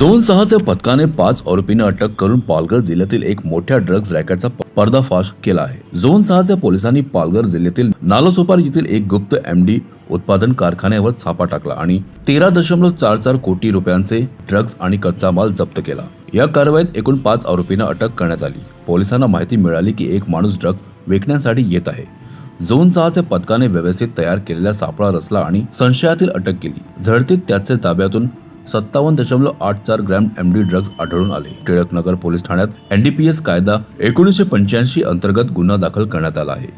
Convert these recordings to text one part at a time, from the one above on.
Zone सहाच्या पथकाने पाच आरोपींना अटक करून पालघर जिल्ह्यातील एक मोठ्या ड्रग्ज रॅकेटचा पर्दाफाश केला आहे. झोन सहाच्या पोलिसांनी पालघर जिल्ह्यातील नालोसोपार येथील एक गुप्त एमडी उत्पादन कारखान्यावर छापा टाकला आणि तेरा दशमलव चार चार कोटी रुपयांचे ड्रग्ज आणि कच्चा माल जप्त केला. या कारवाईत एकूण पाच आरोपींना अटक करण्यात आली. पोलिसांना माहिती मिळाली की एक माणूस ड्रग्ज विकण्यासाठी येत आहे. झोन सहाच्या पथकाने व्यवस्थित तयार केलेला सापळा रचला आणि संशयातील अटक केली. झडतीत त्याचे ताब्यातून सत्तावन्न दशमलव आठ चार ग्रॅम एम डी ड्रग्ज आढळून आले. टिळकनगर पोलीस ठाण्यात एनडीपीएस कायदा एकोणीसशे पंच्याऐंशी अंतर्गत गुन्हा दाखल करण्यात आला आहे.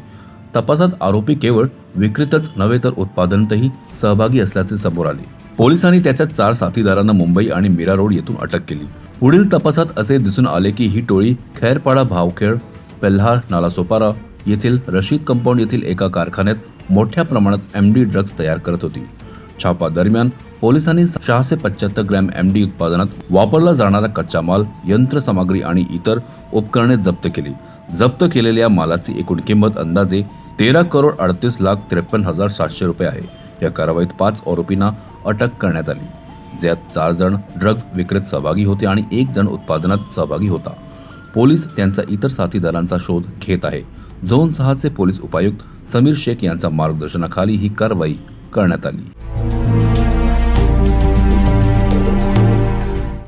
तपासात आरोपी केवळ विक्रीतच नव्हे तर उत्पादनातही सहभागी असल्याचे समोर आले. पोलिसांनी त्याच्या चार साथीदारांना मुंबई आणि मीरा रोड येथून अटक केली. पुढील तपासात असे दिसून आले की ही टोळी खैरपाडा भावखेड पेल्हार नालासोपारा येथील रशीद कंपाऊंड येथील एका कारखान्यात मोठ्या प्रमाणात एम डी ड्रग्ज तयार करत होती. छापा दरम्यान पोलिसांनी सहाशे पंच्याहत्तर ग्रॅम एमडी उत्पादनात वापरला जाणारा कच्चा माल यंत्रसामग्री आणि इतर उपकरणे जप्त केली. जप्त केलेल्या मालाची एकूण किंमत अंदाजे तेरा करोड अडतीस लाख त्रेपन्न हजार सातशे रुपये आहे. या कारवाईत पाच आरोपींना अटक करण्यात आली. ज्यात चार जण ड्रग्ज विक्रीत सहभागी होते आणि एक जण उत्पादनात सहभागी होता. पोलीस त्यांचा इतर साथीदारांचा शोध घेत आहे. झोन सहाचे पोलीस उपायुक्त समीर शेख यांच्या मार्गदर्शनाखाली ही कारवाई करण्यात आली.